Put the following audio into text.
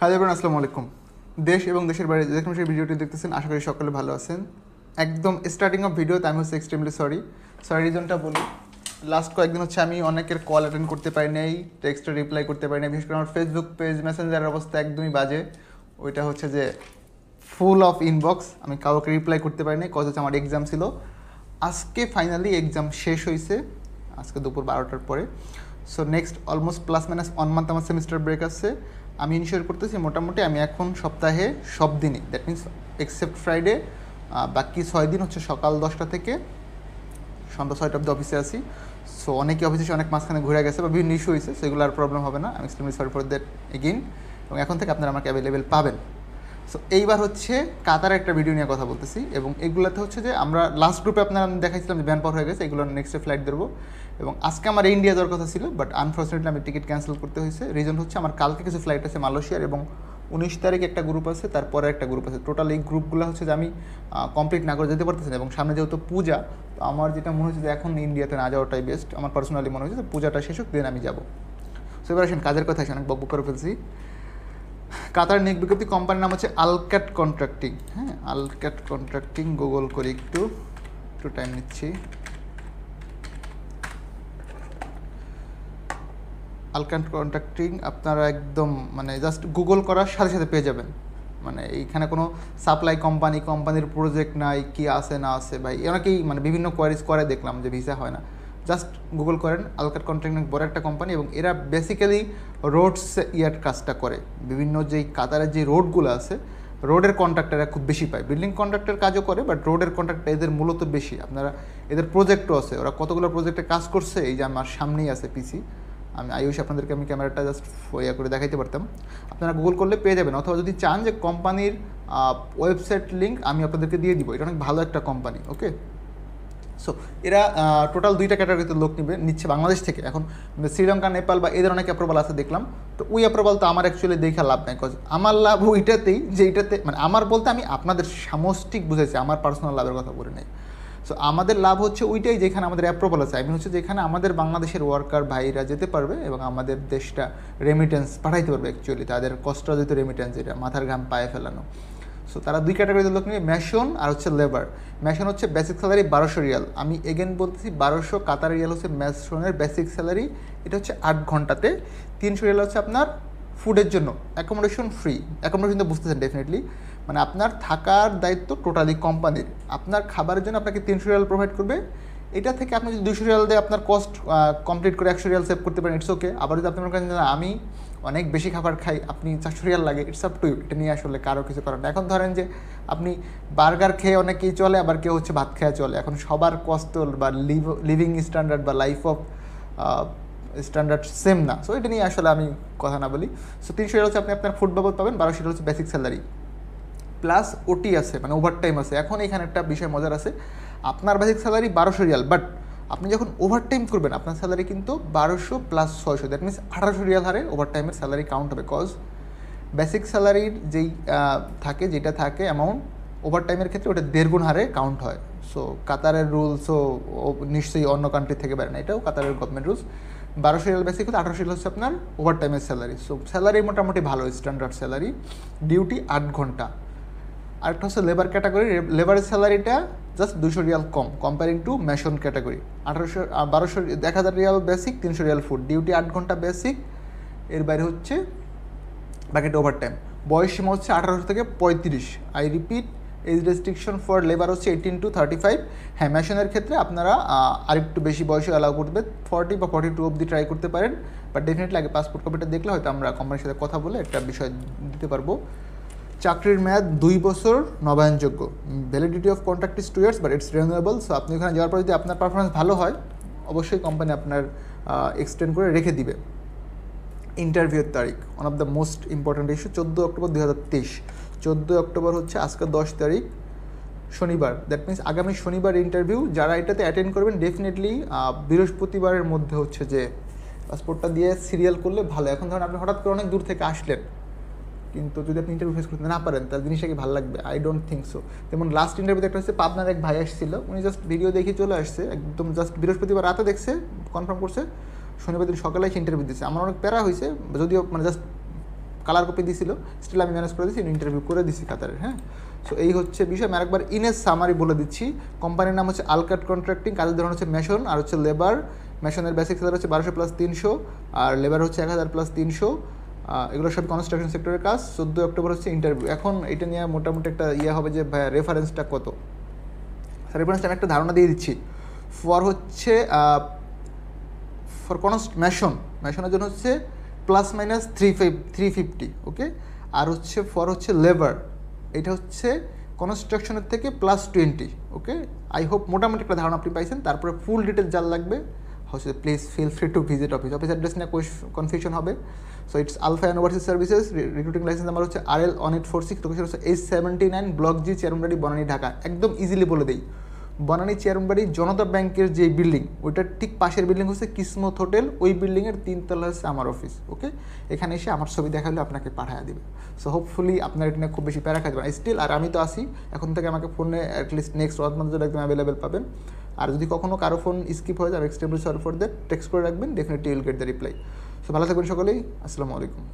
Hello এবার আসসালামু আলাইকুম। দেশ এবং দেশের বাইরে যেখানে সেই ভিডিওটি দেখতেছেন, আশা করি সকলে ভালো আছেন। একদম স্টার্টিং অফ ভিডিওতে আমি হচ্ছে এক্সট্রিমলি সরি সরি রিজনটা বলি। লাস্ট কয়েকদিন হচ্ছে আমি অনেকের কল অ্যাটেন্ড করতে পারি নাই টেক্সটে রিপ্লাই করতে পারি নাই, বিশেষ করে আমার ফেসবুক পেজ মেসেঞ্জারের অবস্থা একদমই বাজে। ওইটা হচ্ছে যে ফুল অফ ইনবক্স আমি কাউকে রিপ্লাই করতে পারি নাই কজ হচ্ছে আমার এক্সাম ছিল। আজকে ফাইনালি এক্সাম শেষ হয়েছে আজকে দুপুর বারোটার পরে। So next almost plus minus one month আমার সেমিস্টার ব্রেক আছে। আমি ইনশিওর করতেছি, মোটামুটি আমি এখন সপ্তাহে সব দিনই। দ্যাট মিনস এক্সেপ্ট ফ্রাইডে বাকি ছয় দিন হচ্ছে সকাল দশটা থেকে সন্ধ্যা ছয়টা অব্দি অফিসে আছি। সো অনেকে অফিসে অনেক মাঝখানে ঘুরে গেছে বা বিভিন্ন ইস্যু হয়েছে, সেগুলো আর প্রবলেম হবে না। আমি সরি ফর দ্যাট এগেইন এবং এখন থেকে আপনারা আমাকে অ্যাভেলেবেল পাবেন। সো এইবার হচ্ছে কাতার একটা ভিডিও নিয়ে কথা বলতেছি এবং এগুলোতে হচ্ছে যে আমরা লাস্ট গ্রুপে আপনারা আমি দেখাইছিলাম যে ভ্যান পাওয়ার হয়ে গেছে, এগুলো নেক্সটে ফ্লাইট ধরবো। এবং আজকে আমার ইন্ডিয়া যাওয়ার কথা ছিল বাট আনফর্চুনেটলি আমি টিকিট ক্যান্সেল করতে হয়েছে। রিজন হচ্ছে আমার কালকে কিছু ফ্লাইট আছে মালয়েশিয়ার এবং উনিশ তারিখে একটা গ্রুপ আছে, তারপরে একটা গ্রুপ আছে। টোটাল এই গ্রুপগুলো হচ্ছে যে আমি কমপ্লিট না করে যেতে পারতেছি না এবং সামনে যেহেতু পূজা, তো আমার যেটা মনে হচ্ছে যে এখন ইন্ডিয়াতে না যাওয়াটাই বেস্ট আমার পার্সোনালি মনে হচ্ছে যে পূজাটা শেষ হোক দেন আমি যাব। সো এবার আসেন, কাজের কথা আসেন, অনেক বকবক করে ফেলছি। কাতার নিয়োগ বিজ্ঞপ্তি কোম্পানির নাম হচ্ছে আলক্যাট কন্ট্রাক্টিং। হ্যাঁ আলক্যাট কন্ট্রাক্টিং, গুগল করি একটু একটু টাইম নিচ্ছি। আলক্যাট কন্ট্রাক্টিং আপনারা একদম মানে জাস্ট গুগল করার সাথে সাথে পেয়ে যাবেন। মানে এইখানে কোনো সাপ্লাই কোম্পানি কোম্পানির প্রজেক্ট নাই, কি আছে না আছে, ভাই, অনেকেই মানে বিভিন্ন কোয়ারিজ করে দেখলাম যে ভিসা হয় না। জাস্ট গুগল করেন, আলকাট কন্ট্রাক্টিং বড় একটা কোম্পানি এবং এরা বেসিক্যালি রোডস ইয়ার কাজটা করে। বিভিন্ন যেই কাতারের যে রোডগুলো আছে রোডের কন্ট্রাক্টাররা খুব বেশি পায়। বিল্ডিং কন্ট্রাক্টের কাজও করে বাট রোডের কন্ট্রাক্টটা এদের মূলত বেশি। আপনারা, এদের প্রজেক্টও আছে। ওরা কতগুলো প্রজেক্টে কাজ করছে, এই যে আমার সামনেই আছে পিসি আমি, আয়ুষ, আপনাদেরকে আমি ক্যামেরাটা জাস্ট ইয়া করে দেখাইতে পারতাম। আপনারা গুগল করলে পেয়ে যাবেন। অথবা যদি চান যে কোম্পানির ওয়েবসাইট লিঙ্ক আমি আপনাদেরকে দিয়ে দিব। এটা অনেক ভালো একটা কোম্পানি ওকে সো এরা টোটাল দুইটা ক্যাটাগরিতে লোক নিবে, নিচ্ছে বাংলাদেশ থেকে। এখন শ্রীলঙ্কা, নেপাল বা এদের অনেক অ্যাপ্রুভাল আছে দেখলাম। তো ওই অ্যাপ্রুভাল তো আমার অ্যাকচুয়ালি দেখে লাভ নাই কজ আমার লাভ ওইটাতেই যে এইটাতে মানে আমার বলতে আমি আপনাদের সামষ্টিক বুঝেছি আমার পার্সোনাল লাভের কথা বলে নেই। সো আমাদের লাভ হচ্ছে ওইটাই যেখানে আমাদের অ্যাপ্রুভাল আছে। আই মিন হচ্ছে যেখানে আমাদের বাংলাদেশের ওয়ার্কার ভাইরা যেতে পারবে এবং আমাদের দেশটা রেমিটেন্স পাঠাইতে পারবে অ্যাকচুয়ালি তাদের কষ্টরজিত রেমিটেন্স এটা মাথার ঘাম পায়ে ফেলানো। সো তারা দুই ক্যাটাগরিতে লোক নিয়ে, ম্যাশন আর হচ্ছে লেবার। ম্যাশন হচ্ছে বেসিক স্যালারি বারোশো রিয়াল। আমি এগেন বলতেছি বারোশো কাতার রিয়াল হচ্ছে ম্যাশনের বেসিক স্যালারি এটা হচ্ছে আট ঘন্টাতে। তিনশো রিয়াল হচ্ছে আপনার ফুডের জন্য। অ্যাকোমোডেশন ফ্রি অ্যাকোমোডেশন তো বুঝতেছেন ডেফিনেটলি মানে আপনার থাকার দায়িত্ব টোটালি কোম্পানির আপনার খাবারের জন্য আপনাকে তিনশো রিয়াল প্রোভাইড করবে। এটা থেকে আপনি যদি দুশো রিয়াল দিয়ে আপনার কস্ট কমপ্লিট করে একশো রিয়াল সেভ করতে পারেন ইটস ওকে আবার যদি আপনি মনে করেন আমি অনেক বেশি খাবার খাই, আপনি চারশো রিয়াল লাগে ইটস আপ টু এটা নিয়ে আসলে কারও কিছু করার এখন ধরেন যে, আপনি বার্গার খেয়ে অনেকেই চলে, আবার কেউ হচ্ছে ভাত খেয়ে চলে। এখন সবার কষ্ট বা লিভ স্ট্যান্ডার্ড বা লাইফ অফ স্ট্যান্ডার্ড সেম না। সো এটা নিয়ে আসলে আমি কথা না বলি। সো তিনশো রিয়াল হচ্ছে আপনি আপনার ফুড বাবদ পাবেন, বারোশো রিয়াল হচ্ছে বেসিক স্যালারি প্লাস ওটি আছে মানে ওভার টাইম আছে। এখন এখানে একটা বিষয় মজার আছে। আপনার বেসিক স্যালারি বারোশো রিয়াল বাট আপনি যখন ওভারটাইম করবেন, আপনার স্যালারি কিন্তু বারোশো প্লাস ছয়শো দ্যাট মিনস আঠারোশো রিয়াল হারে ওভারটাইমের স্যালারি কাউন্ট হবে কজ বেসিক স্যালারির যেই থাকে, যেটা থাকে অ্যামাউন্ট ওভারটাইমের ক্ষেত্রে ওটা দেড় গুণ হারে কাউন্ট হয়। সো কাতারের রুলসও নিশ্চয়ই অন্য কান্ট্রি থেকে বেড়ে না, এটাও কাতারের গভর্নমেন্ট রুলস বারোশো রিয়াল বেসিক হচ্ছে আঠারোশো রিয়াল হচ্ছে আপনার ওভারটাইমের স্যালারি সো স্যালারি মোটামুটি ভালো স্ট্যান্ডার্ড স্যালারি ডিউটি আট ঘণ্টা। আরেকটা হচ্ছে লেবার ক্যাটাগরি লেবারের স্যালারিটা জাস্ট দুশো রিয়াল কম কম্পেয়ারিং টু মেশন ক্যাটাগরি আঠারোশো বারোশো, এক হাজার রিয়াল বেসিক তিনশো রিয়াল ফুড ডিউটি আট ঘণ্টা বেসিক এর বাইরে হচ্ছে বাকিটা ওভার টাইম বয়স সীমা হচ্ছে আঠারোশো থেকে পঁয়ত্রিশ। I repeat age restriction for labour হচ্ছে এইটিন টু থার্টি ফাইভ হ্যাঁ মেশনের ক্ষেত্রে আপনারা আরেকটু বেশি বয়সে অ্যালাউ করবে। ফর্টি বা ফর্টি টু অবধি ট্রাই করতে পারেন। বাট ডেফিনেটলি আগে পাসপোর্ট কপিটা দেখলে হয়তো আমরা কোম্পানির সাথে কথা বলে একটা বিষয় দিতে পারব। চাকরির মেয়াদ দুই বছর নবায়নযোগ্য। Validity of contract is two years but it's renewable so আপনি ওখানে যাওয়ার পর যদি আপনার পারফরমেন্স ভালো হয়, অবশ্যই কোম্পানি আপনার এক্সটেন্ড করে রেখে দিবে। ইন্টারভিউর তারিখ one of the most important issue চোদ্দ অক্টোবর দু হাজার তেইশ। চোদ্দোই অক্টোবর হচ্ছে আজকে দশ তারিখ, শনিবার। দ্যাট মিনস আগামী শনিবার ইন্টারভিউ যারা এটাতে অ্যাটেন্ড করবেন ডেফিনেটলি বৃহস্পতিবারের মধ্যে হচ্ছে যে পাসপোর্টটা দিয়ে সিরিয়াল করলে ভালো। এখন ধরুন আপনি হঠাৎ করে অনেক দূর থেকে আসলেন কিন্তু যদি আপনি ইন্টারভিউ ফেস করতে না পারেন, তাহলে জিনিসটা কি ভালো লাগবে। আই ডোন্ট থিঙ্ক সো যেমন লাস্ট ইন্টারভিউতে একটা হচ্ছে পাবনার এক ভাই আসছিল, উনি জাস্ট ভিডিও দেখে চলে আসছে, একদম জাস্ট বৃহস্পতিবার রাতে দেখছে কনফার্ম করছে, শনিবার দিন সকালে এসে ইন্টারভিউ দিচ্ছে আমার অনেক প্যারা হয়েছে, যদিও মানে জাস্ট কালার কপি দিছিল স্টিল আমি ম্যানেজ করে দিয়েছি ইন্টারভিউ করে দিছি কাতারের হ্যাঁ? সো এই হচ্ছে বিষয়। আমি আরেকবার ইনেস সামারি বলে দিচ্ছি। কোম্পানির নাম হচ্ছে আলকাট কন্ট্রাক্টিং কাজের ধরন হচ্ছে মেশন, আর হচ্ছে লেবার মেশনের বেসিক স্যালারি হচ্ছে বারোশো প্লাস তিনশো, আর লেবার হচ্ছে এক হাজার প্লাস তিনশো। এগুলো সব কনস্ট্রাকশন সেক্টরের কাজ। চোদ্দোই অক্টোবর হচ্ছে ইন্টারভিউ এখন এটা নিয়ে মোটামুটি একটা ইয়ে হবে যে, ভাইয়া রেফারেন্সটা কত? রেফারেন্সটা আমি একটা ধারণা দিয়ে দিচ্ছি। ফর হচ্ছে ফর কনস্ট ম্যাশন ম্যাশনের জন্য হচ্ছে plus minus three five three fifty okay আর হচ্ছে ফর হচ্ছে লেবার এটা হচ্ছে কনস্ট্রাকশনের থেকে plus twenty okay I hope মোটামুটি একটা ধারণা আপনি পাইছেন। তারপরে ফুল ডিটেল যার লাগবে হচ্ছে please feel free to visit office office address নিয়ে কনফিউশন হবে। So it's Alpha University Services recruiting licence number হচ্ছে R L one eight four six location হচ্ছে H seventy nine block G Chairmanbari Banani Dhaka একদম easily বলে দিই। বনানী চেয়ারমবাড়ি জনতা ব্যাংকের যে building ওইটার ঠিক পাশের বিল্ডিং হচ্ছে কিসমত হোটেল ওই বিল্ডিংয়ের তিনতলা হচ্ছে আমার অফিস ওকে এখানে এসে আমার ছবি দেখালে আপনাকে পাঠিয়ে দেবে। সো হোপফুলি আপনার এটা খুব বেশি প্যারা খাইতে পারেন স্টিল আর আমি তো আসি এখন থেকে আমাকে ফোনে at least next one month একদম অ্যাভেলেবেল পাবেন। আর যদি কখনো কারও ফোন স্কিপ হয়ে যায় এক্সট্রিমলি সরি ফর টেক্সট করে রাখবেন definitely will get the reply so ভালো থাকবেন সকলেই, আসসালামু আলাইকুম।